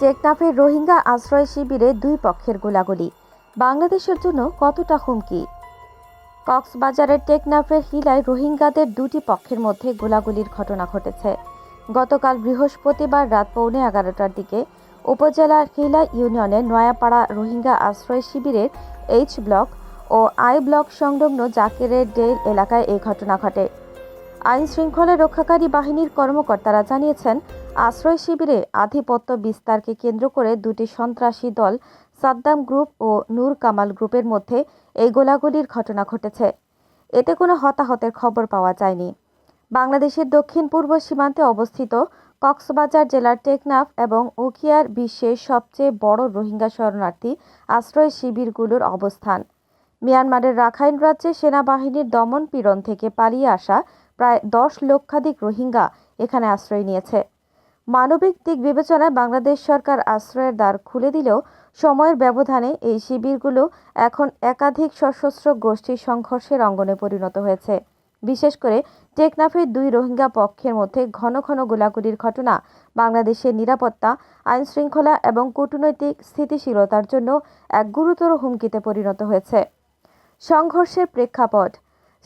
টেকনাফের রোহিঙ্গা আশ্রয় শিবিরে দুই পক্ষের গোলাগুলি। বাংলাদেশের জন্য কতটা হুমকি? কক্সবাজারের টেকনাফের হিলায় রোহিঙ্গাদের দুটি পক্ষের মধ্যে গোলাগুলির ঘটনা ঘটেছে। গতকাল বৃহস্পতিবার রাত পৌনে এগারোটার দিকে উপজেলার হিলা ইউনিয়নের নয়াপাড়া রোহিঙ্গা আশ্রয় শিবিরের এইচ ব্লক ও আই ব্লক সংলগ্ন জাকেরের ডেল এলাকায় এই ঘটনা ঘটে। আইন শৃঙ্খলা রক্ষাকারী বাহিনীর কর্মকর্তারা জানিয়েছেন আশ্রয় শিবিরে আধিপত্য বিস্তারকে কেন্দ্র করে দুটি সন্ত্রাসী দল, সাদ্দাম গ্রুপ ও নূর কামাল গ্রুপের মধ্যে এই গোলাগুলির ঘটনা ঘটেছে। এতে কোনো হতাহতের খবর পাওয়া যায়নি। বাংলাদেশের দক্ষিণ পূর্ব সীমান্তে অবস্থিত কক্সবাজার জেলার টেকনাফ এবং উখিয়ার বিশ্বের সবচেয়ে বড় রোহিঙ্গা শরণার্থী আশ্রয় শিবিরগুলোর অবস্থান। মিয়ানমারের রাখাইন রাজ্যে সেনাবাহিনীর দমন পীড়ন থেকে পালিয়ে আসা প্রায় দশ লক্ষাধিক রোহিঙ্গা এখানে আশ্রয় নিয়েছে। মানবিক দিক বিবেচনায় বাংলাদেশ সরকার আশ্রয়ের দ্বার খুলে দিলেও সময়ের ব্যবধানে এই শিবিরগুলো এখন একাধিক সশস্ত্র গোষ্ঠীর সংঘর্ষের অঙ্গনে পরিণত হয়েছে। বিশেষ করে টেকনাফের দুই রোহিঙ্গা পক্ষের মধ্যে ঘন ঘন গোলাগুলির ঘটনা, বাংলাদেশের নিরাপত্তা আইন শৃঙ্খলা এবং কূটনৈতিক স্থিতিশীলতার জন্য এক গুরুতর হুমকিতে পরিণত হয়েছে। সংঘর্ষের প্রেক্ষাপট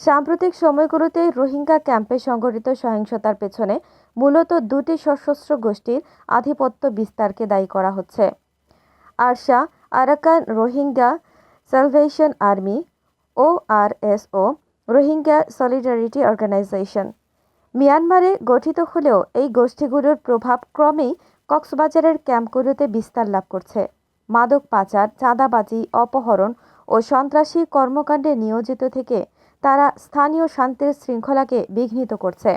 সাম্প্রতিক সময়গুলোতে রোহিঙ্গা ক্যাম্পে সংঘটিত সহিংসতার পেছনে মূলত দুটি সশস্ত্র গোষ্ঠীর আধিপত্য বিস্তারকে দায়ী করা হচ্ছে। ARSA Arakan Rohingya Salvation Army, ও R S O, Rohingya Solidarity Organisation. মিয়ানমারে গঠিত হলেও এই গোষ্ঠীগুলোর প্রভাব ক্রমেই কক্সবাজারের ক্যাম্পগুলোতে বিস্তার লাভ করছে। মাদক পাচার, চাঁদাবাজি, অপহরণ ও সন্ত্রাসী কর্মকাণ্ডে নিয়োজিত থেকে তারা স্থানীয় শান্তির শৃঙ্খলাকে বিঘ্নিত করছে।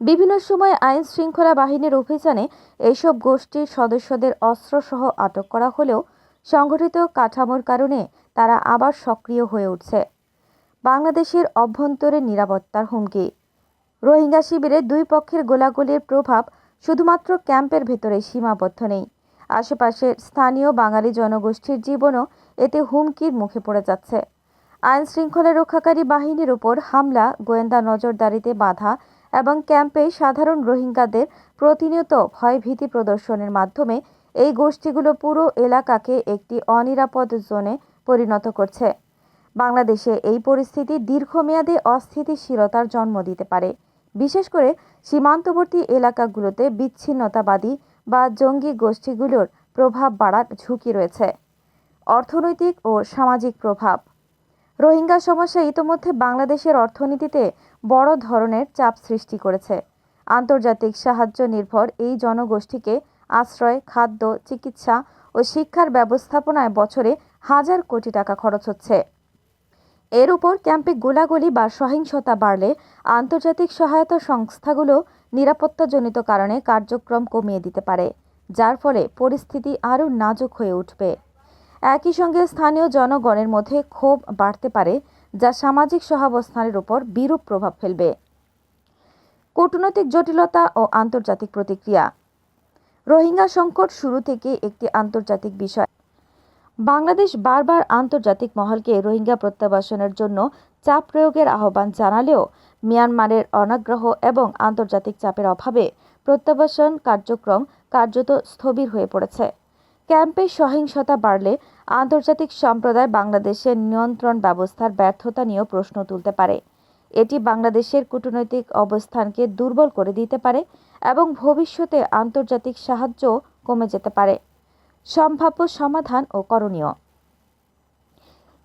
বিভিন্ন সময় আইন শৃঙ্খলা বাহিনীর অভিযানে এইসব গোষ্ঠীর সদস্যদের অস্ত্রসহ আটক করা হলেও সংগঠিত কাঠামোর কারণে তারা আবার সক্রিয় হয়ে উঠছে। বাংলাদেশের অভ্যন্তরীণ নিরাপত্তার হুমকি। রোহিঙ্গা শিবিরে দুই পক্ষের গোলাগুলির প্রভাব শুধুমাত্র ক্যাম্পের ভেতরে সীমাবদ্ধ নেই। আশেপাশের স্থানীয় বাঙালি জনগোষ্ঠীর জীবনও এতে হুমকির মুখে পড়ে যাচ্ছে। আইন শৃঙ্খলা রক্ষাকারী বাহিনীর উপর হামলা, গোয়েন্দা নজরদারিতে বাধা এবং ক্যাম্পে সাধারণ রোহিঙ্গাদের প্রতিনিয়ত ভয়ভীতি প্রদর্শনের মাধ্যমে এই গোষ্ঠীগুলো পুরো এলাকাকে একটি অনিরাপদ জোনে পরিণত করছে। বাংলাদেশে এই পরিস্থিতি দীর্ঘমেয়াদী অস্থিতিশীলতার জন্ম দিতে পারে। বিশেষ করে সীমান্তবর্তী এলাকাগুলোতে বিচ্ছিন্নতাবাদী বা জঙ্গি গোষ্ঠীগুলোর প্রভাব বাড়ার ঝুঁকি রয়েছে। অর্থনৈতিক ও সামাজিক প্রভাব রোহিঙ্গা সমস্যা ইতোমধ্যে বাংলাদেশের অর্থনীতিতে বড় ধরনের চাপ সৃষ্টি করেছে। আন্তর্জাতিক সাহায্য নির্ভর এই জনগোষ্ঠীকে আশ্রয়, খাদ্য, চিকিৎসা ও শিক্ষার ব্যবস্থাপনায় বছরে হাজার কোটি টাকা খরচ হচ্ছে। এর উপর ক্যাম্পে গোলাগুলি বা সহিংসতা বাড়লে আন্তর্জাতিক সহায়তা সংস্থাগুলো নিরাপত্তাজনিত কারণে কার্যক্রম কমিয়ে দিতে পারে, যার ফলে পরিস্থিতি আরও নাজুক হয়ে উঠবে। একই সঙ্গে স্থানীয় জনগণের মধ্যে ক্ষোভ বাড়তে পারে, যা সামাজিক সহাবস্থানের উপর বিরূপ প্রভাব ফেলবে। কূটনৈতিক জটিলতা ও আন্তর্জাতিক প্রতিক্রিয়া। রোহিঙ্গা সংকট শুরু থেকে একটি আন্তর্জাতিক বিষয়। বাংলাদেশ বারবার আন্তর্জাতিক মহলকে রোহিঙ্গা প্রত্যাবাসনের জন্য চাপ প্রয়োগের আহ্বান জানালেও মিয়ানমারের অনাগ্রহ এবং আন্তর্জাতিক চাপের অভাবে প্রত্যাবাসন কার্যক্রম কার্যত স্থবির হয়ে পড়েছে। ক্যাম্পে সহিংসতা বাড়লে আন্তর্জাতিক সম্প্রদায় বাংলাদেশের নিয়ন্ত্রণ ব্যবস্থার ব্যর্থতা নিয়েও প্রশ্ন তুলতে পারে। এটি বাংলাদেশের কূটনৈতিক অবস্থানকে দুর্বল করে দিতে পারে এবং ভবিষ্যতে আন্তর্জাতিক সাহায্য কমে যেতে পারে। সম্ভাব্য সমাধান ও করণীয়।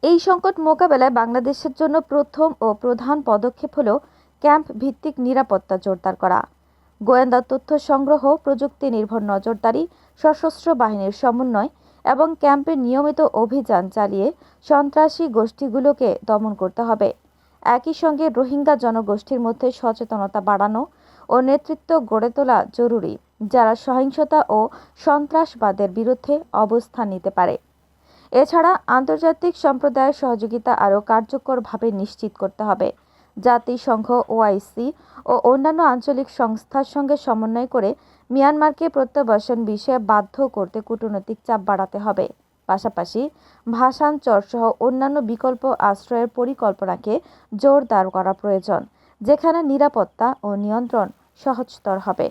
এই সংকট মোকাবেলায় বাংলাদেশের জন্য প্রথম ও প্রধান পদক্ষেপ হল ক্যাম্প ভিত্তিক নিরাপত্তা জোরদার করা। গোয়েন্দা তথ্য সংগ্রহ, প্রযুক্তি নির্ভর নজরদারি, সশস্ত্র বাহিনীর সমন্বয় এবং ক্যাম্পের নিয়মিত অভিযান চালিয়ে সন্ত্রাসী গোষ্ঠীগুলোকে দমন করতে হবে। একই সঙ্গে রোহিঙ্গা জনগোষ্ঠীর মধ্যে সচেতনতা বাড়ানো ও নেতৃত্ব গড়ে তোলা জরুরি, যারা সহিংসতা ও সন্ত্রাসবাদের বিরুদ্ধে অবস্থান নিতে পারে। এছাড়া আন্তর্জাতিক সম্প্রদায়ের সহযোগিতা আরও কার্যকরভাবে নিশ্চিত করতে হবে। জাতিসংঘ, ওআইসি ও অন্যান্য আঞ্চলিক সংস্থার সঙ্গে সমন্বয় করে মিয়ানমারকে প্রত্যাবাসন বিষয়ে বাধ্য করতে কূটনৈতিক চাপ বাড়াতে হবে। পাশাপাশি ভাষাঞ্চর সহ অন্যান্য বিকল্প আশ্রয়ের পরিকল্পনাকে জোরদার করা প্রয়োজন, যেখানে নিরাপত্তা ও নিয়ন্ত্রণ সহজতর হবে।